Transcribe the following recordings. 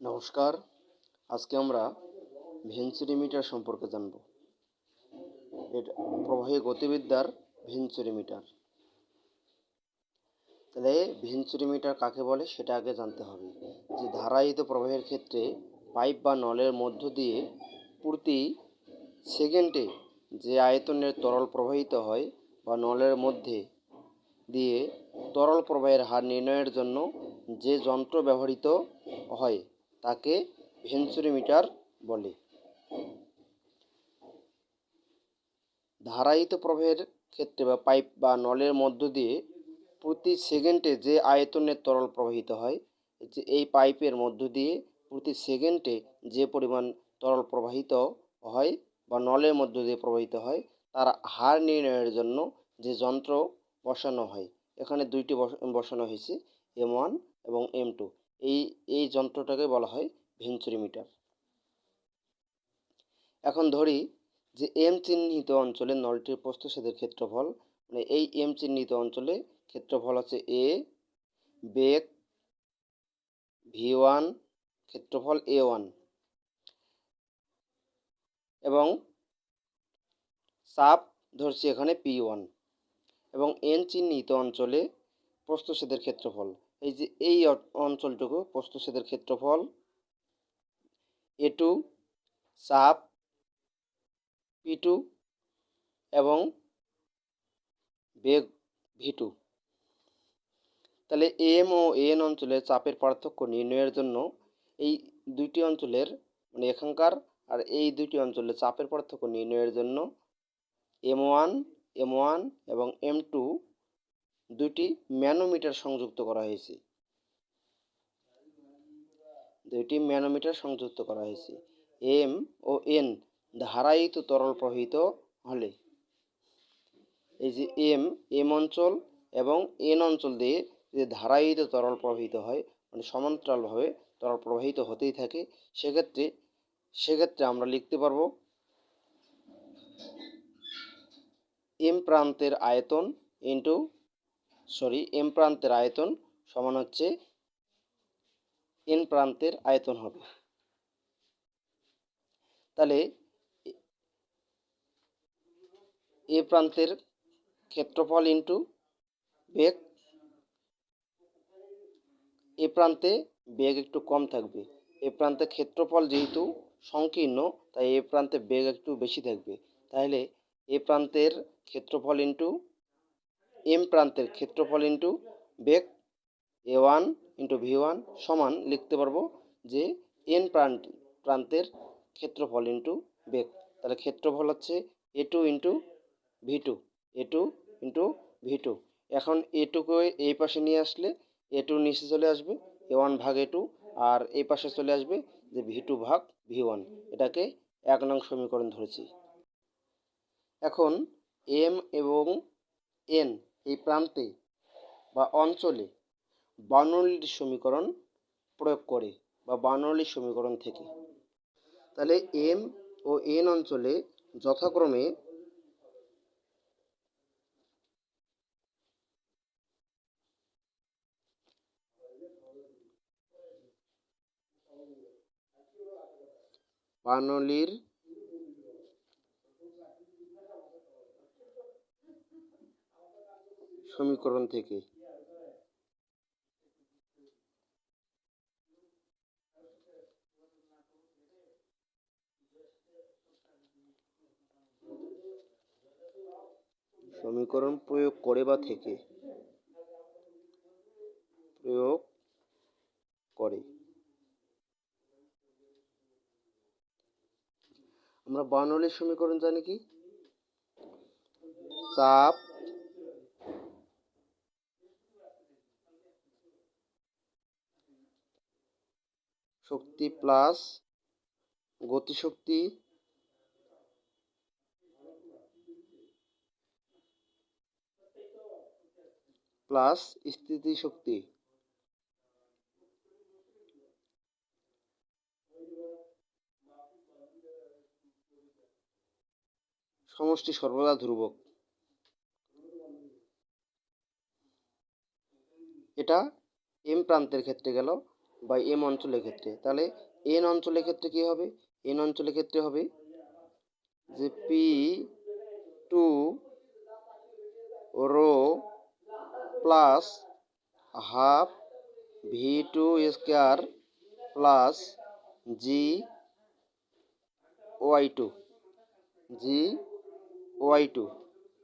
নমস্কার, আজকে আমরা ভেঞ্চুরিমিটার সম্পর্কে জানব। এটা প্রবাহী গতিবিদ্যার ভেঞ্চুরিমিটার তাহলে ভেঞ্চুরিমিটার কাকে বলে সেটা আগে জানতে হবে। যে ধারায়িত প্রবাহের ক্ষেত্রে পাইপ বা নলের মধ্য দিয়ে প্রতি সেকেন্ডে যে আয়তনের তরল প্রবাহিত হয় বা নলের মধ্যে দিয়ে তরল প্রবাহের হার নির্ণয়ের জন্য যে যন্ত্র ব্যবহৃত হয় তাকে ভেঞ্চুরিমিটার বলে। ধারায়িত প্রবাহের ক্ষেত্রে বা পাইপ বা নলের মধ্য দিয়ে প্রতি সেকেন্ডে যে আয়তনের তরল প্রবাহিত হয়, যে এই পাইপের মধ্য দিয়ে প্রতি সেকেন্ডে যে পরিমাণ তরল প্রবাহিত হয় বা নলের মধ্য দিয়ে প্রবাহিত হয়, তার হার নির্ণয়ের জন্য যে যন্ত্র বসানো হয়। এখানে দুইটি বসানো হয়েছে, এম ওয়ান এবং এম টু। এই এই যন্ত্রটাকে বলা হয় ভেঞ্চুরিমিটার এখন ধরি যে এম চিহ্নিত অঞ্চলে নলটির প্রস্থচ্ছেদের ক্ষেত্রফল মানে এই এম চিহ্নিত অঞ্চলে ক্ষেত্রফল আছে এ বেগ ভি ওয়ান ক্ষেত্রফল এ ওয়ান এবং চাপ ধরছি এখানে পি ওয়ান এবং এন চিহ্নিত অঞ্চলে প্রস্থচ্ছেদের ক্ষেত্রফল এই যে এই অঞ্চলটুকু প্রস্থচ্ছেদের ক্ষেত্রফল এ টু চাপ পি টু এবং বেগ ভি টু তাহলে এম ও এন অঞ্চলে চাপের পার্থক্য নির্ণয়ের জন্য এই দুইটি অঞ্চলের মানে এখানকার আর এই দুইটি অঞ্চলে চাপের পার্থক্য নির্ণয়ের জন্য এম ওয়ান এম ওয়ান এবং এম টু দুটি ম্যানোমিটার সংযুক্ত করা হয়েছে। দুইটি ম্যানোমিটার সংযুক্ত করা হয়েছে। এম ও এন ধারায়িত তরল প্রবাহিত হলে। এই যে এম এম অঞ্চল এবং এন অঞ্চল দিয়ে যে ধারায়িত তরল প্রবাহিত হয় মানে সমান্তরালভাবে তরল প্রবাহিত হতেই থাকে, সেক্ষেত্রে সেক্ষেত্রে আমরা লিখতে পারব এম প্রান্তের আয়তন ইন্টু সরি, এম প্রান্তের আয়তন সমান হচ্ছে এন প্রান্তের আয়তন হবে। তাহলে এ প্রান্তের ক্ষেত্রফল ইন্টু বেগ, এ প্রান্তে বেগ একটু কম থাকবে। এ প্রান্তে ক্ষেত্রফল যেহেতু সংকীর্ণ, তাই এ প্রান্তে বেগ একটু বেশি থাকবে। তাহলে এ প্রান্তের ক্ষেত্রফল ইন্টু এম প্রান্তের ক্ষেত্রফল into beg A one into V one সমান লিখতে পারব যে এন প্রান্ত, প্রান্তের ক্ষেত্রফল ইন্টু বেগ। তাহলে ক্ষেত্রফল হচ্ছে A two into V two A two into V two এখন এ টুকে এই পাশে নিয়ে আসলে এ টু নিচে চলে আসবে এ ওয়ান ভাগ এ টু আর এই পাশে চলে আসবে যে ভি টু ভাগ ভি ওয়ান এটাকে এক নং সমীকরণ ধরেছি। এখন এম এবং এন এই প্রান্তে বা অঞ্চলে বার্নৌলির সমীকরণ প্রয়োগ করে বা বার্নৌলির সমীকরণ থেকে। তাহলে এম ও এন অঞ্চলে যথাক্রমে বার্নৌলির সমীকরণ থেকে। সমীকরণ প্রয়োগ করে বা থেকে। প্রয়োগ করে। আমরা বার্নৌলির সমীকরণ জানি কি? চাপ শক্তি প্লাস গতিশক্তি প্লাস স্থিতিশক্তি। সমষ্টি সর্বদা ধ্রুবক। এটা এম প্রান্তের ক্ষেত্রে গেল। বা এম অঞ্চলের ক্ষেত্রে তাহলে এন অঞ্চলের ক্ষেত্রে কী হবে? এন অঞ্চলের ক্ষেত্রে হবে যে P two rho plus half V two square plus G Y two G Y two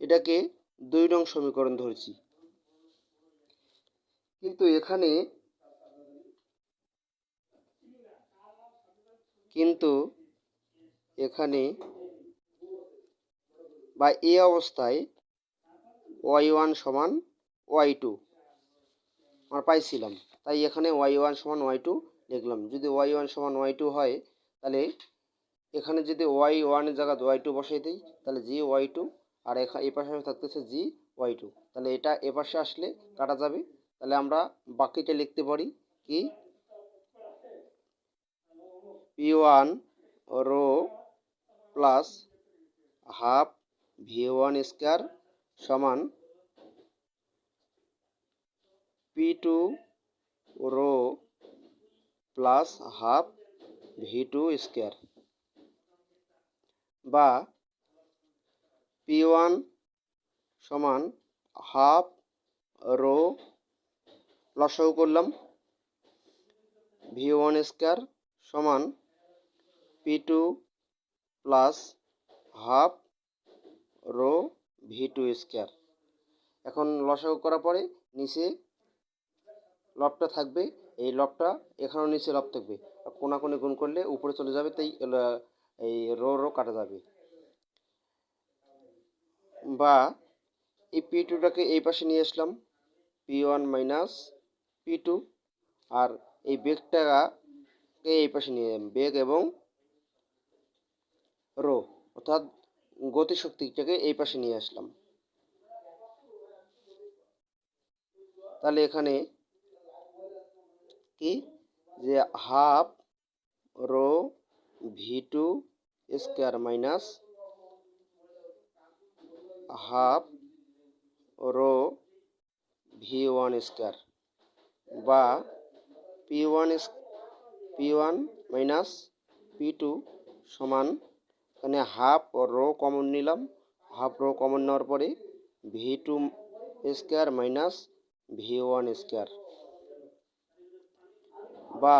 এটাকে দুই নং সমীকরণ ধরছি। কিন্তু এখানে কিন্তু এখানে বা এ অবস্থায় ওয়াই ওয়ান সমান ওয়াই টু আমরা পাইছিলাম। তাই এখানে ওয়াই ওয়ান সমান ওয়াই টু লিখলাম। যদি ওয়াই ওয়ান সমান ওয়াই টু হয়, তাহলে এখানে যদি ওয়াই ওয়ানের জায়গায় ওয়াই টু বসাই দিই, তাহলে জি ওয়াই টু আর এখানে এ পাশে থাকতেছে জি ওয়াই টু। তাহলে এটা এ পাশে আসলে কাটা যাবে। তাহলে আমরা বাকিটা লিখতে পারি কি? P one rho plus half V one square সমান P two rho plus half V two square বা পি ওয়ান সমান হাফ রো লসাগু করলাম ভি ওয়ান স্কোয়ার সমান P two plus half rho V two square এখন লসাগু করার পরে নিচে লবটা থাকবে, এই লবটা এখানেও নিচে লব থাকবে। কোনাকুনি গুণ করলে উপরে চলে যাবে, তাই এই রো রো কাটা যাবে। বা এই পি টুটাকে এই পাশে নিয়ে আসলাম P one minus P two আর এই বেগটাকে এই পাশে নিয়ে, বেগ এবং রো, অর্থাৎ গতিশক্তিটাকে এই পাশে নিয়ে আসলাম। তাহলে এখানে কি? যে half rho V two square minus half rho V one square বা P one P one minus P two সমান এখানে হাফ রো কমন নিলাম। হাফ রো কমন নেওয়ার পরে V two square minus V one square বা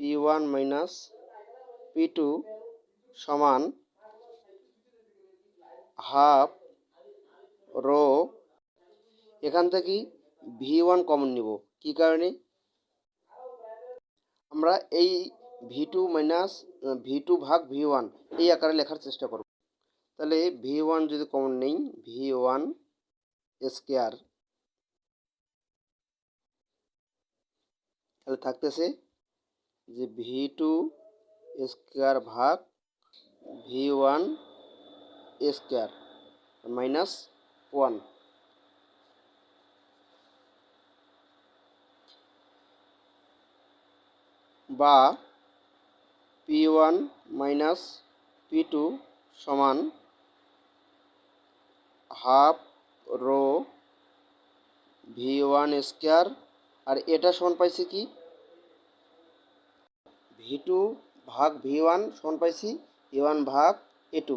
P one minus P two সমান half rho এখান থেকে ভি ওয়ান কমন নিব। কী কারণে? আমরা এই V two minus V two ভাগ ভি ওয়ান এই আকারে লেখার চেষ্টা করব। তাহলে ভি ওয়ান যদি কমন নেই ভি ওয়ান স্কোয়ার তাহলে থাকতেছে যে ভি টু স্কোয়ার ভাগ V one square minus one বা P one minus P two সমান half rho V one square. আর এটা সমান পাইছি কি? ভি টু ভাগ ভি ওয়ান সমান পাইছি এ ওয়ান ভাগ এ টু।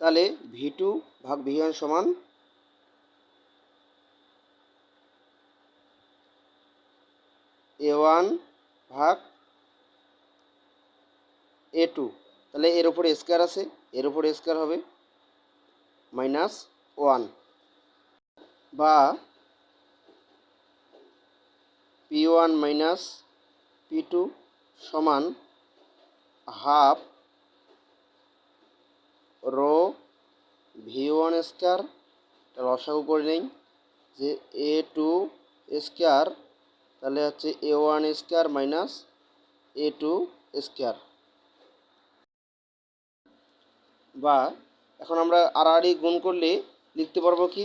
তাহলে ভি টু ভাগ ভি ওয়ান সমান এ ওয়ান ভাগ এ টু তাহলে এর উপরে স্কোয়ার আছে, এর উপরে স্কোয়ার হবে মাইনাস ওয়ান বা P one minus P two সমান half rho V one square রসাগু করে নেই, যে এ টু স্কোয়ার তাহলে হচ্ছে A one square minus A two square বা এখন আমরা আড়াআড়ি গুণ করলে লিখতে পারব কি?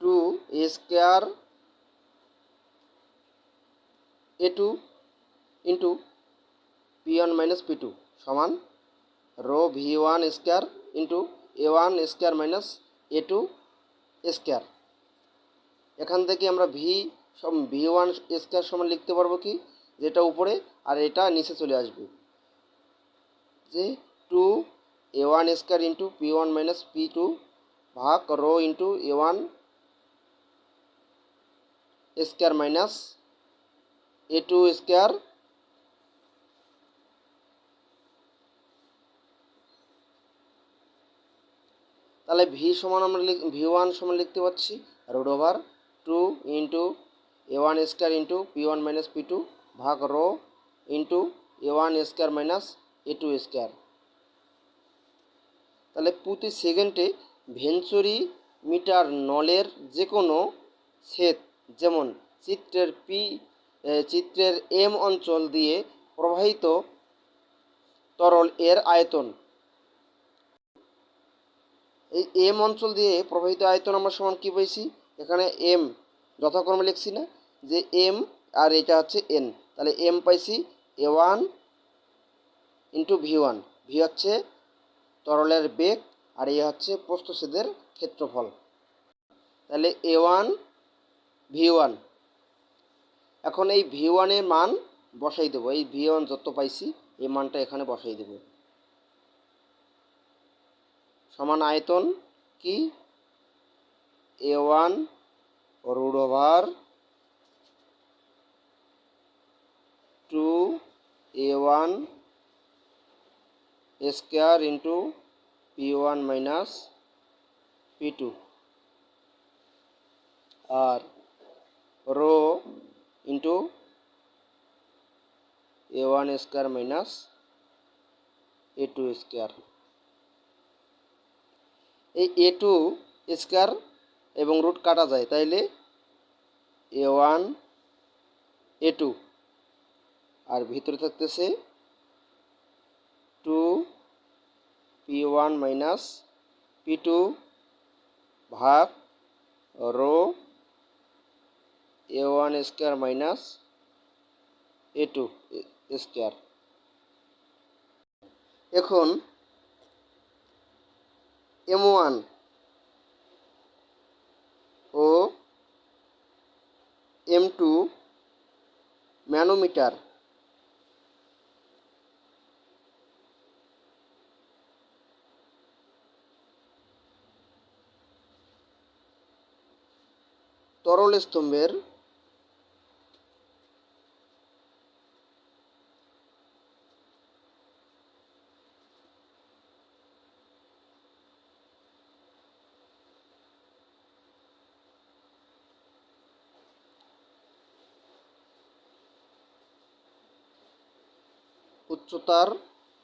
Two A square A two into P one minus P two সমান rho V one square into A one square minus A two square. এখান থেকে আমরা ভি সম ভি ওয়ান স্কোয়ার সমান লিখতে পারব কি? যেটা উপরে আর এটা নিচে চলে আসবে। যে two A one square into P one minus P two ভাগ rho into A one square minus A two square তাহলে ভি সমান আমরা ভি ওয়ান সমান লিখতে পাচ্ছি root over two into A one square into P one minus P two ভাগ rho into A one square minus A two square. তাহলে প্রতি সেকেন্ডে ভেঞ্চুরি মিটার নলের যে কোনো সেট যেমন চিত্রের পি চিত্রের এম অঞ্চল দিয়ে প্রবাহিত তরল এর আয়তন। এই এম অঞ্চল দিয়ে প্রবাহিত আয়তন আমরা সমান কী পাইছি? এখানে এম যথাক্রমে লিখছি না, যে এম আর এটা হচ্ছে এন তাহলে এম পাইছি A one into V one V হচ্ছে তরলের বেগ আর এ হচ্ছে প্রস্থচ্ছেদের ক্ষেত্রফল। তাহলে এ ওয়ান ভি ওয়ান এখন এই ভি ওয়ানের মান বসাই দেবো। এই ভি ওয়ান যত পাইছি এই মানটা এখানে বসাই দেবো। সমান আয়তন কি? A one root over two A one square into P one minus P two. R rho into A one square minus A two square. এই এ টু স্কোয়ার এবং রুট কাটা যায়, তাইলে এ ওয়ান, এ টু। আর ভিতরে থাকতেছে two P one minus P two ভাগ rho A one square minus A two square এখন এম ওয়ান ও এম টু ম্যানোমিটার তরল স্তম্ভের উচ্চতার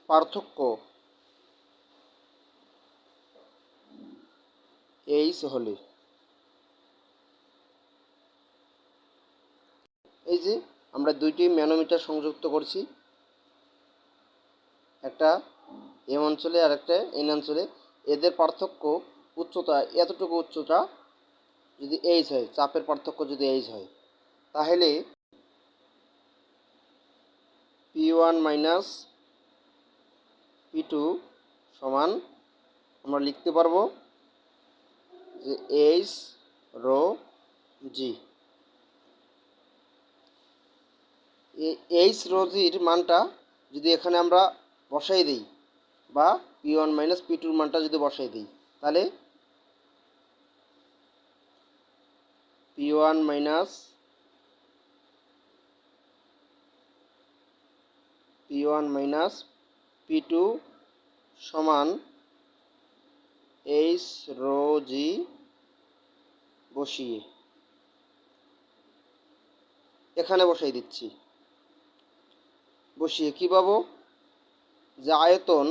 পার্থক্য এইচ হলে এই যে আমরা দুইটি ম্যানোমিটার সংযুক্ত করছি। একটা এম অঞ্চলে আর একটা এন অঞ্চলে। এদের পার্থক্য উচ্চতা, এতটুকু উচ্চতা যদি এইচ হয়, চাপের পার্থক্য যদি এইচ হয়, তাহলে P one minus P two সমান আমরা লিখতে পারব যে এইচ রো জি এইচ রোজির মানটা যদি এখানে আমরা বসাই দিই বা পি ওয়ান মাইনাস পি টুর মানটা যদি বসাই দিই, তাহলে P one minus P one minus P two সমান এইচ রো জি বসিয়ে। এখানে বসাই দিচ্ছি। বসিয়ে কী পাবো? যে আয়তন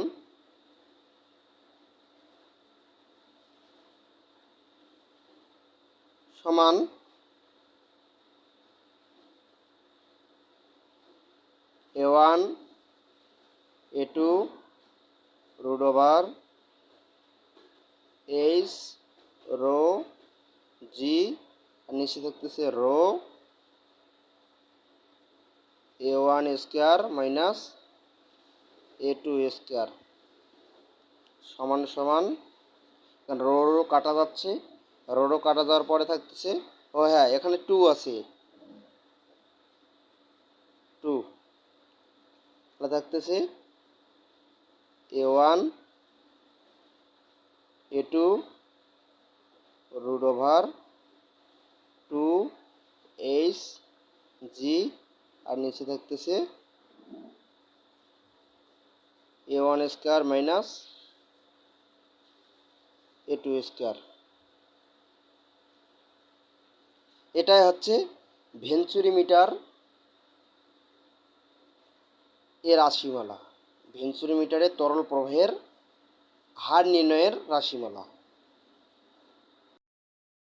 সমান A one A two root over H rho G নিচে থাকতেছে rho A one square minus A two square সমান সমান। রো রো কাটা যাচ্ছে। রোডও কাটা যাওয়ার পরে থাকতেছে, ও হ্যাঁ এখানে টু আছে। টু তাহলে থাকতেছে A one A two root over two H G আর নিচে থাকতেছে A one square minus A two square এটাই হচ্ছে ভেঞ্চুরি মিটার এর রাশিমালা। ভেঞ্চুরি মিটারের তরল প্রবাহের হার নির্ণয়ের রাশিমালা।